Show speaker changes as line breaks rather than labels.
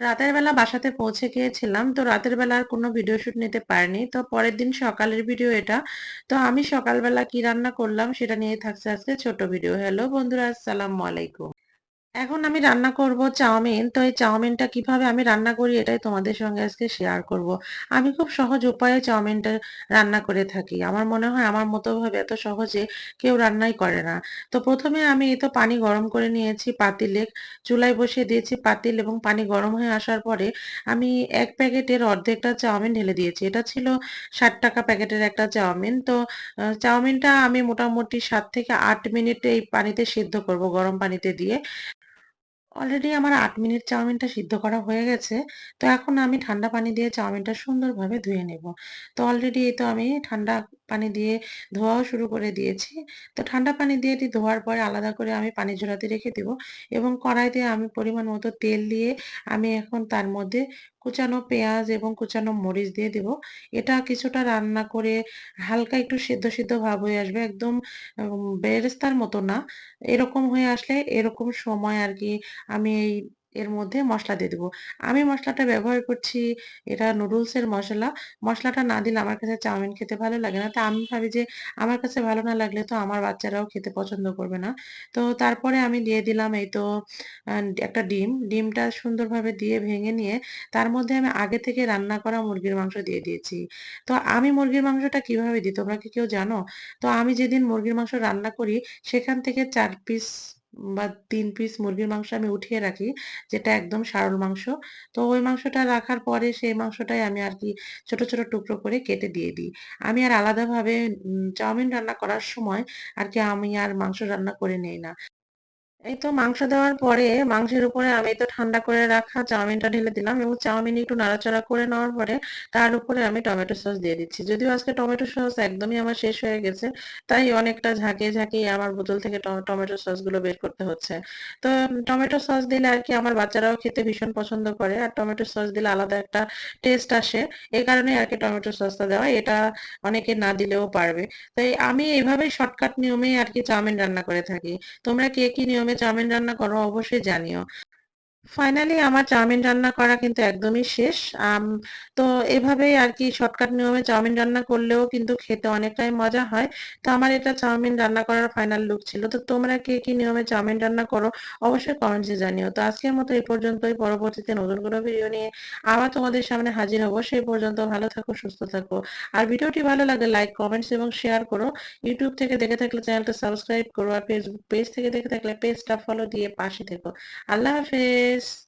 রাতের বেলা বাসাতে পৌঁছে গিয়েছিলাম, তো রাতের বেলা আর কোনো ভিডিও শুট নিতে পারিনি। তো পরের দিন সকালের ভিডিও এটা। তো আমি সকালবেলা কি রান্না করলাম সেটা নিয়ে থাকছে আজকে ছোট ভিডিও হ্যালো বন্ধুরা, আসসালামু আলাইকুম। এখন আমি রান্না করব চাউমিন। তো এই চাউমিনটা কীভাবে আমি রান্না করি এটাই তোমাদের সঙ্গে আজকে শেয়ার করব। আমি খুব সহজ উপায়ে চাউমিনটা রান্না করে থাকি। আমার মনে হয় আমার মতো ভাবে এত সহজে কেউ রান্নাই করে না। তো প্রথমে আমি এই তো পানি গরম করে নিয়েছি পাতিলে চুলায় বসিয়ে দিয়েছি পাতিল এবং পানি গরম হয়ে আসার পরে আমি এক প্যাকেটের অর্ধেকটা চাউমিন ঢেলে দিয়েছি। এটা ছিল ষাট টাকা প্যাকেটের একটা চাউমিন। তো চাউমিনটা আমি মোটামুটি সাত থেকে আট মিনিট এই পানিতে সিদ্ধ করব গরম পানিতে দিয়ে। অলরেডি আমার আট মিনিট চাউমিনটা সিদ্ধ করা হয়ে গেছে। তো এখন আমি ঠান্ডা পানি দিয়ে চাউমিনটা সুন্দরভাবে ধুয়ে নেব। তো অলরেডি তো আমি ঠান্ডা পানি দিয়ে ধোয়াও শুরু করে দিয়েছি। তো ঠান্ডা পানি দিয়ে এটি ধোয়ার পরে আলাদা করে আমি পানি ঝরাতে রেখে দেব এবং কড়াইতে আমি পরিমাণ মতো তেল দিয়ে আমি এখন তার মধ্যে কুচানো পেঁয়াজ এবং কুচানো মরিচ দিয়ে দেব। এটা কিছুটা রান্না করে হালকা একটু সিদ্ধ, সিদ্ধ ভাব হয়ে আসবে। একদম বেরেস্তার মতো না। এরকম হয়ে আসলে এরকম সময় আর কি আমি এই এর মধ্যে মশলা দিয়ে দেবো। আমি মশলাটা ব্যবহার করছি, এটা নুডলসের মশলা মশলাটা না দিলে আমার কাছে চাউমিন খেতে ভালো লাগে না। তো আমি ভাবি যে আমার কাছে ভালো না লাগলে তো আমার বাচ্চারাও খেতে পছন্দ করবে না। তো তারপরে আমি দিয়ে দিলাম এই তো একটা ডিম। ডিমটা সুন্দরভাবে দিয়ে ভেঙে নিয়ে তার মধ্যে আমি আগে থেকে রান্না করা মুরগির মাংস দিয়ে দিয়েছি। তো আমি মুরগির মাংসটা কীভাবে দিই তোমরা কি কেউ জানো? তো আমি যেদিন মুরগির মাংস রান্না করি, সেখান থেকে চার পিস বা তিন পিস মুরগির মাংস আমি উঠিয়ে রাখি, যেটা একদম সারল মাংস। তো ওই মাংসটা রাখার পরে সেই মাংসটাই আমি আর কি ছোট, ছোট টুকরো করে কেটে দিয়ে দিই। আমি আর আলাদাভাবে চাউমিন রান্না করার সময় আর কি আমি আর মাংস রান্না করে নেই না। এই তো মাংস দেওয়ার পরে মাংসের উপরে আমি তো ঠান্ডা করে রাখা চাউমিনটা ঢেলে দিলাম এবং চাউমিন একটু নাড়াচাড়া করে নেওয়ার পরে তার উপরে আমি টমেটো সস দিয়ে দিচ্ছি। যদিও আজকে টমেটো সস একদমই আমার শেষ হয়ে গেছে, তাই অনেকটা ঝাঁকিয়ে ঝাঁকিয়ে আমার বোতল থেকে টমেটো সসগুলো বের করতে হচ্ছে। তো টমেটো সস দিলে আর কি আমার বাচ্চারাও খেতে ভীষণ পছন্দ করে, আর টমেটো সস দিলে আলাদা একটা টেস্ট আসে। এই কারণে আর কি টমেটো সসটা দেওয়া, এটা অনেকে না দিলেও পারবে। তাই আমি এইভাবেই শর্টকাট নিয়মেই আর কি চাউমিন রান্না করে থাকি। তোমরা কে কি নিয়মে চাউমিন রান্না করো অবশ্যই জানিও। ফাইনালি আমার চাউমিন রান্না করা কিন্তু একদমই শেষ। তো এভাবেই আরকি শর্টকাট নিয়মে চাউমিন রান্না করলেও কিন্তু খেতে অনেকটাই মজা হয়। তো আমার এটা চাউমিন রান্না করার ফাইনাল লুক ছিল। তো তোমরা কে কি নিয়মে চাউমিন রান্না করো অবশ্যই কমেন্টসে জানিও। তো আজকের মতো এই পর্যন্তই। পরবর্তীতে নতুন কোনো ভিডিও নিয়ে আবার তোমাদের সামনে হাজির হব। সেই পর্যন্ত ভালো থাকো, সুস্থ থাকো। আর ভিডিওটি ভালো লাগে লাইক, কমেন্টস এবং শেয়ার করো। ইউটিউব থেকে দেখে থাকলে চ্যানেলটা সাবস্ক্রাইব করো। আর ফেসবুক পেজ থেকে দেখে থাকলে পেজটা ফলো দিয়ে পাশে থেকো। আল্লাহ হাফেজ is